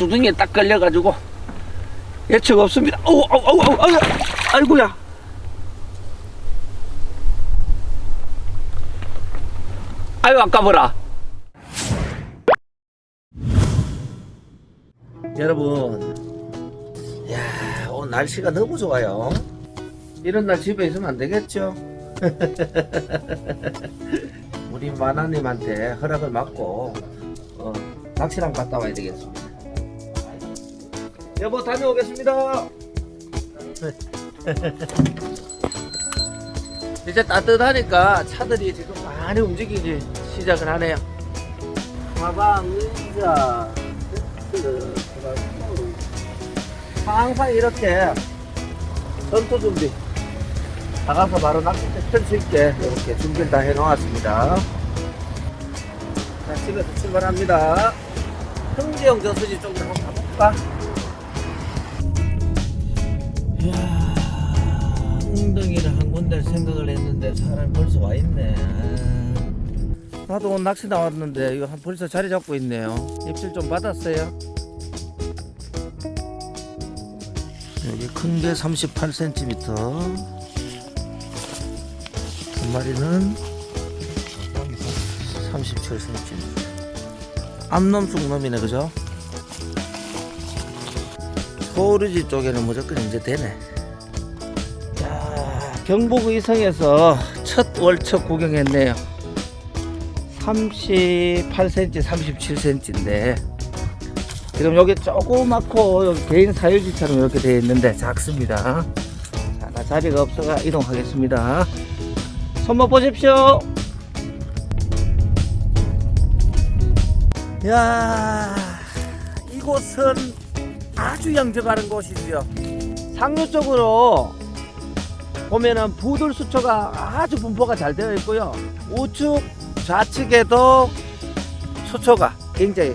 두둥이에 딱 걸려가지고 예측 없습니다. 어우, 어우, 어우, 어우, 아이고야. 아유, 아까워라. 여러분, 야, 오늘 날씨가 너무 좋아요. 이런 날 집에 있으면 안 되겠죠? 우리 마나님한테 허락을 받고 어, 낚시랑 갔다 와야 되겠습니다. 여보 다녀오겠습니다. 이제 따뜻하니까 차들이 지금 많이 움직이기 시작을 하네요. 가방, 의자, 텐트, 그다음에 항상 이렇게 전투 준비. 나가서 바로 낚싯대 펼수 있게 이렇게 준비를 다 해놓았습니다. 자, 집에서 출발합니다. 흥지영 저수지 쪽으로 한번 가볼까? 이야, 웅덩이를 한 군데 생각을 했는데 사람이 벌써 와 있네. 나도 오늘 낚시 나왔는데 이거 한 벌써 자리 잡고 있네요. 입질 좀 받았어요. 여기 큰 게 38cm. 한 마리는 37cm. 암놈 쑥놈이네, 그죠? 소르지 쪽에는 무조건 이제 되네. 자, 경북 의성에서 첫 월척 구경했네요. 38cm, 37cm인데 지금 여기 조그맣고 여기 개인 사유지처럼 이렇게 되어 있는데 작습니다. 자, 나 자리가 없어가 이동하겠습니다. 손목 보십시오. 야, 이곳은 아주 양적하는 곳이죠. 상류 쪽으로 보면은 부들 수초가 아주 분포가 잘 되어 있고요. 우측 좌측에도 수초가 굉장히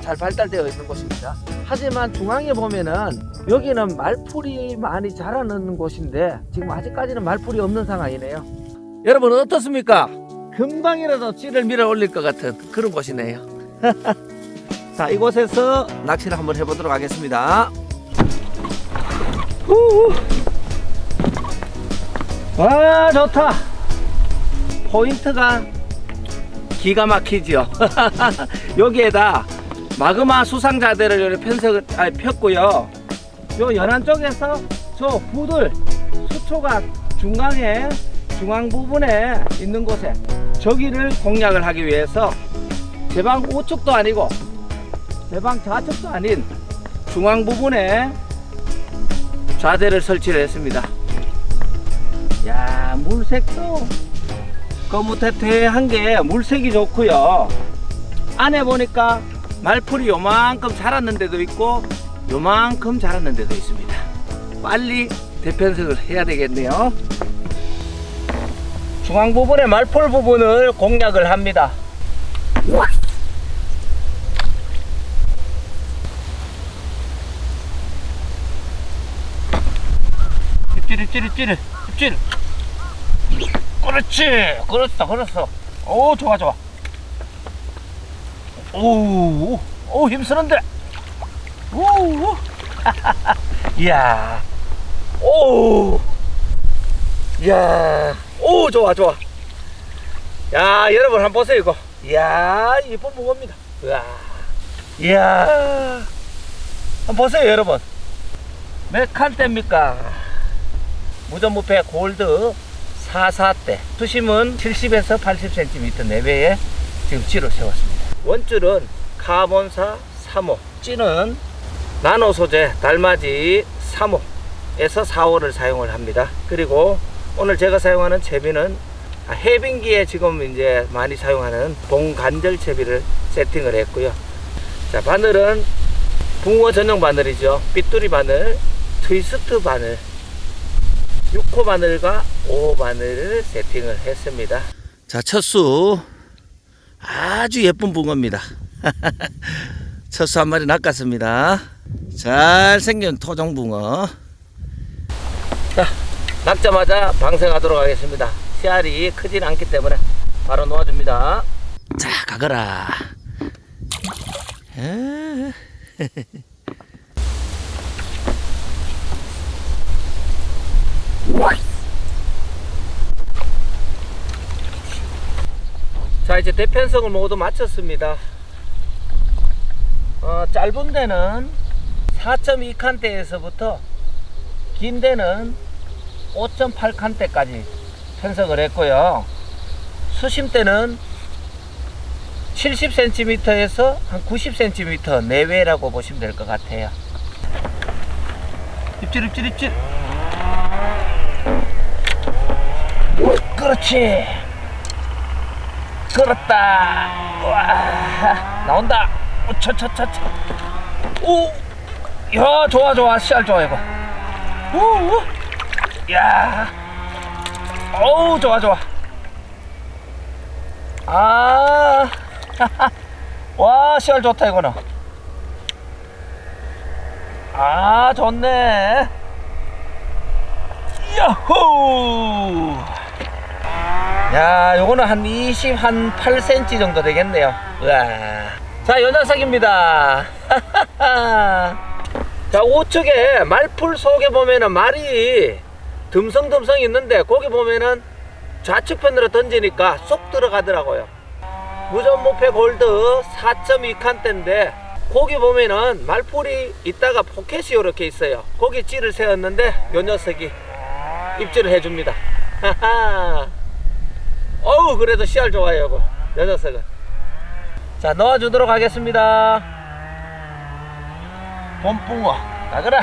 잘 발달되어 있는 곳입니다. 하지만 중앙에 보면은 여기는 말풀이 많이 자라는 곳인데 지금 아직까지는 말풀이 없는 상황이네요. 여러분 어떻습니까? 금방이라도 찌를 밀어 올릴 것 같은 그런 곳이네요. 자 이곳에서 낚시를 한번 해보도록 하겠습니다. 와 좋다. 포인트가 기가 막히죠. 여기에다 마그마 수상자들을 편석을 아, 폈고요. 요 연안 쪽에서 저 부들 수초가 중앙에 중앙 부분에 있는 곳에 저기를 공략을 하기 위해서 제방 우측도 아니고 제방 좌측도 아닌 중앙 부분에 좌대를 설치를 했습니다. 야 물색도 거무태태한 게 물색이 좋고요. 안에 보니까 말풀이 요만큼 자랐는 데도 있고 요만큼 자랐는 데도 있습니다. 빨리 대편석을 해야 되겠네요. 중앙 부분의 말풀 부분을 공략을 합니다. 입질 입질 입질 그렇지. 그렇다 그렇어. 오 좋아 좋아. 오오 오, 힘쓰는데. 오 이야. 오. 이야. 오 좋아 좋아. 야 여러분 한번 보세요 이거. 이야 이쁜 무겁니다. 우와. 이야. 한번 보세요 여러분. 몇 칸대입니까 무전무패 골드 44대. 수심은 70에서 80cm 내외에 지금 찌로 세웠습니다. 원줄은 카본사 3호 찌는 나노 소재 달맞이 3호에서 4호를 사용을 합니다. 그리고 오늘 제가 사용하는 채비는 해빙기에 지금 이제 많이 사용하는 봉간절 채비를 세팅을 했고요. 자 바늘은 붕어 전용 바늘이죠. 삐뚤이 바늘 트위스트 바늘 6호 바늘과 5호 바늘을 세팅을 했습니다. 자, 첫수 아주 예쁜 붕어입니다. 첫수 한 마리 낚았습니다. 잘생긴 토종붕어. 자, 낚자마자 방생하도록 하겠습니다. 씨알이 크진 않기 때문에 바로 놓아줍니다. 자, 가거라. 자 이제 대편성을 모두 마쳤습니다. 어, 짧은 데는 4.2칸대에서부터 긴 데는 5.8칸대까지 편성을 했고요. 수심 대는 70cm에서 한 90cm 내외라고 보시면 될 것 같아요. 입질 입질 입질. 그렇지. 그렇다. 와, 나온다. 차차차차. 오, 야, 좋아 좋아, 씨알 좋아 이거. 오, 오. 야, 어우 좋아 좋아. 아, 와, 씨알 좋다 이거는. 아, 좋네. 야호! 야, 요거는 한 20, 한 8cm 정도 되겠네요. 우와. 자, 요 녀석입니다. 자, 우측에 말풀 속에 보면은 말이 듬성듬성 있는데, 거기 보면은 좌측편으로 던지니까 쏙 들어가더라고요. 무전무패 골드 4.2칸대인데, 거기 보면은 말풀이 있다가 포켓이 이렇게 있어요. 거기 찌를 세웠는데, 요 녀석이 입질을 해줍니다. 하하. 어우 그래도 씨알 좋아요 이거. 요 녀석은. 자 넣어주도록 하겠습니다. 봄붕어. 나가라.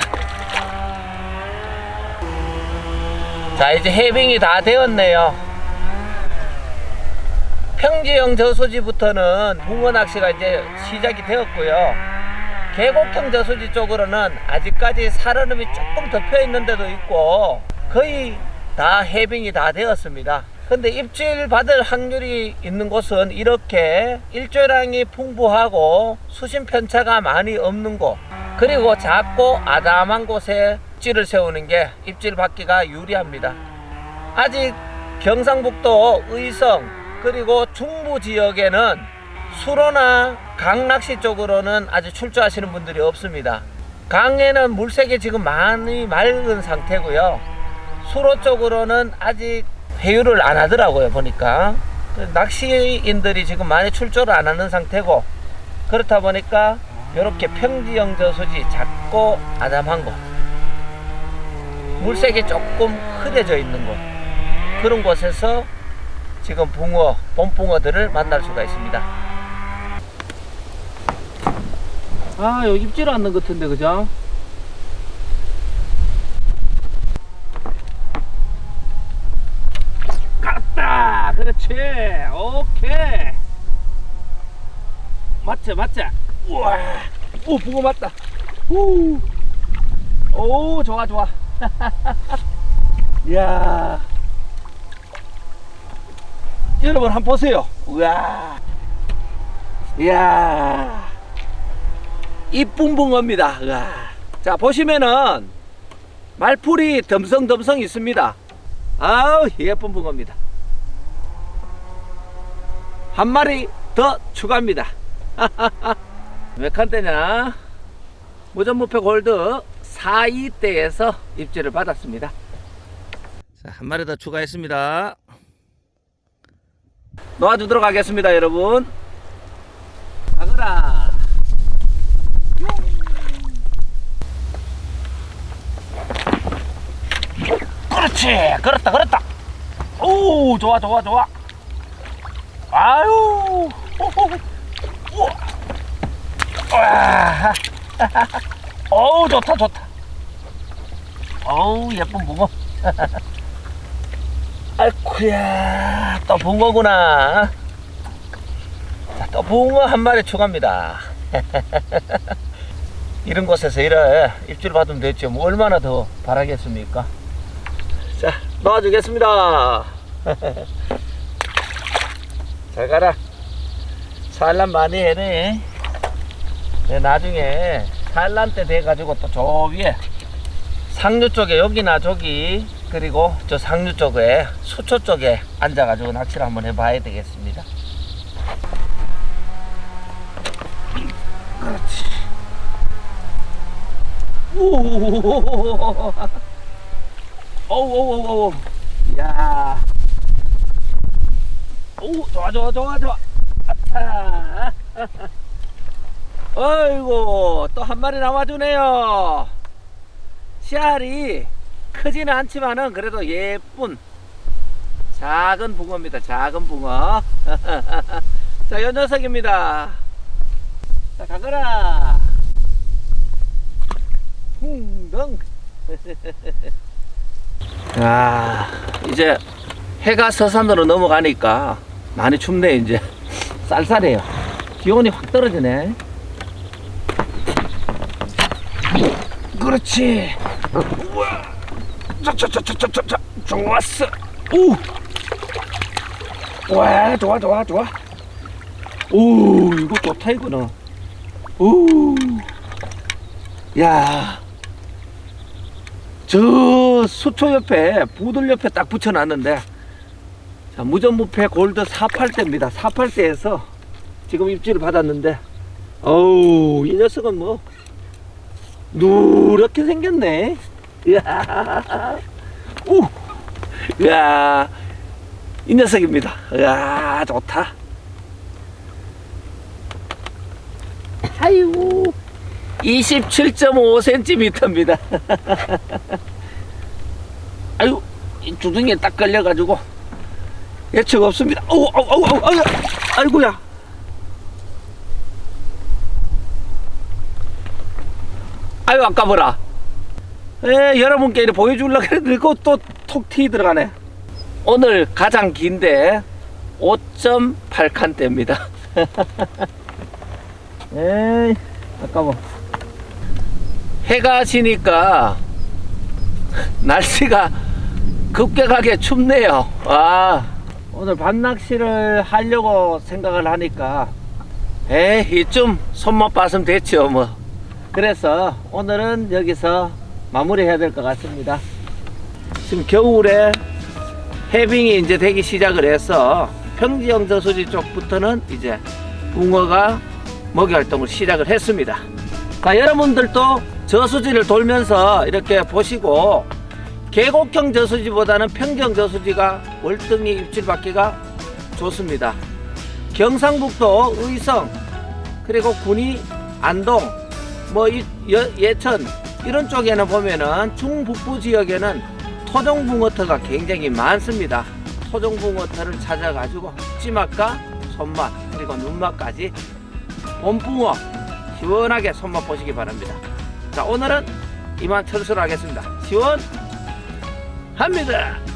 자 이제 해빙이 다 되었네요. 평지형 저수지부터는 붕어 낚시가 이제 시작이 되었고요. 계곡형 저수지 쪽으로는 아직까지 살얼음이 조금 덮여 있는 데도 있고 거의 다 해빙이 다 되었습니다 근데 입질 받을 확률이 있는 곳은 이렇게 일조량이 풍부하고 수심 편차가 많이 없는 곳 그리고 작고 아담한 곳에 입질을 세우는 게 입질 받기가 유리합니다. 아직 경상북도 의성 그리고 중부 지역에는 수로나 강낚시 쪽으로는 아직 출조하시는 분들이 없습니다. 강에는 물색이 지금 많이 맑은 상태고요. 수로 쪽으로는 아직 회유를 안 하더라고요 보니까. 그 낚시인들이 지금 많이 출조를 안 하는 상태고 그렇다 보니까 이렇게 평지형 저수지 작고 아담한 곳. 물색이 조금 흐려져 있는 곳. 그런 곳에서 지금 붕어 봄붕어들을 만날 수가 있습니다. 아 여기 입질 않는 것 같은데 그죠? 갔다 그렇지 오케이 맞지 맞지? 우와. 오 붕어 맞다. 우. 오 좋아 좋아. 이야. 여러분 한번 보세요. 우와. 이야. 이쁜 붕어입니다. 우와. 자 보시면은 말풀이 덤성덤성 있습니다. 아우 예쁜 붕어입니다. 한 마리 더 추가합니다 몇 칸대냐? 무전무패 골드 4위대에서 입질을 받았습니다. 자, 한 마리 더 추가했습니다. 놓아주도록 하겠습니다 여러분. 가거라. 그렇지 그렇다 그렇다. 오 좋아 좋아 좋아. 아유 호호호. 와. 어우 좋다 좋다. 어우 예쁜 붕어. 아이쿠야 또 붕어구나. 자, 또 붕어 한 마리 추가합니다. 이런 곳에서 이래 입질 받으면 됐죠 뭐 얼마나 더 바라겠습니까? 자 넣어주겠습니다. 잘 가라 산란 많이 해네 네, 나중에 산란 때 돼가지고 또 저 위에 상류 쪽에 여기나 저기 그리고 저 상류 쪽에 수초 쪽에 앉아가지고 낚시를 한번 해봐야 되겠습니다 그렇지 오, 오오오오, 야, 오, 좋아 좋아 좋아 좋아, 어이구, 또한 마리 남아주네요. 씨알이 크지는 않지만은 그래도 예쁜 작은 붕어입니다. 작은 붕어. 자, 요 녀석입니다. 자, 가거라. 흥덩. 아, 이제 해가 서산으로 넘어가니까 많이 춥네, 이제. 쌀쌀해요. 기온이 확 떨어지네. 그렇지. 우와. 자. 좋았어. 오. 와, 좋아, 좋아, 좋아. 오, 이거 좋다, 이거는. 오. 야. 저 수초 옆에, 부들 옆에 딱 붙여놨는데, 자, 무전무패 골드 48대입니다. 48대에서 지금 입질을 받았는데, 어우, 이 녀석은 뭐, 누렇게 생겼네. 이야. 우. 이야. 이 녀석입니다. 이야, 좋다. 아이고. 27.5cm입니다. 아유, 이 주둥이에 딱 걸려가지고 예측 없습니다. 어우, 어우, 어우, 어우, 아이고야. 아유, 아까워라. 에, 여러분께 이렇게 보여주려고 했는데 그거 또톡 튀 들어가네. 오늘 가장 긴데 5.8칸대입니다. 에이, 아까워. 해가 지니까 날씨가 급격하게 춥네요. 아, 오늘 밤낚시를 하려고 생각을 하니까 에이, 좀 손맛 봤으면 됐죠, 뭐. 그래서 오늘은 여기서 마무리 해야 될 것 같습니다. 지금 겨울에 해빙이 이제 되기 시작을 해서 평지형 저수지 쪽부터는 이제 붕어가 먹이 활동을 시작을 했습니다. 자, 여러분들도 저수지를 돌면서 이렇게 보시고 계곡형 저수지보다는 평경 저수지가 월등히 입질받기가 좋습니다. 경상북도 의성 그리고 군위 안동 뭐 예천 이런 쪽에는 보면은 중북부 지역에는 토종붕어터가 굉장히 많습니다. 토종붕어터를 찾아가지고 찌맛과 손맛 그리고 눈맛까지 봄붕어 시원하게 손맛 보시기 바랍니다. 자 오늘은 이만 철수를 하겠습니다. 시원 합니다.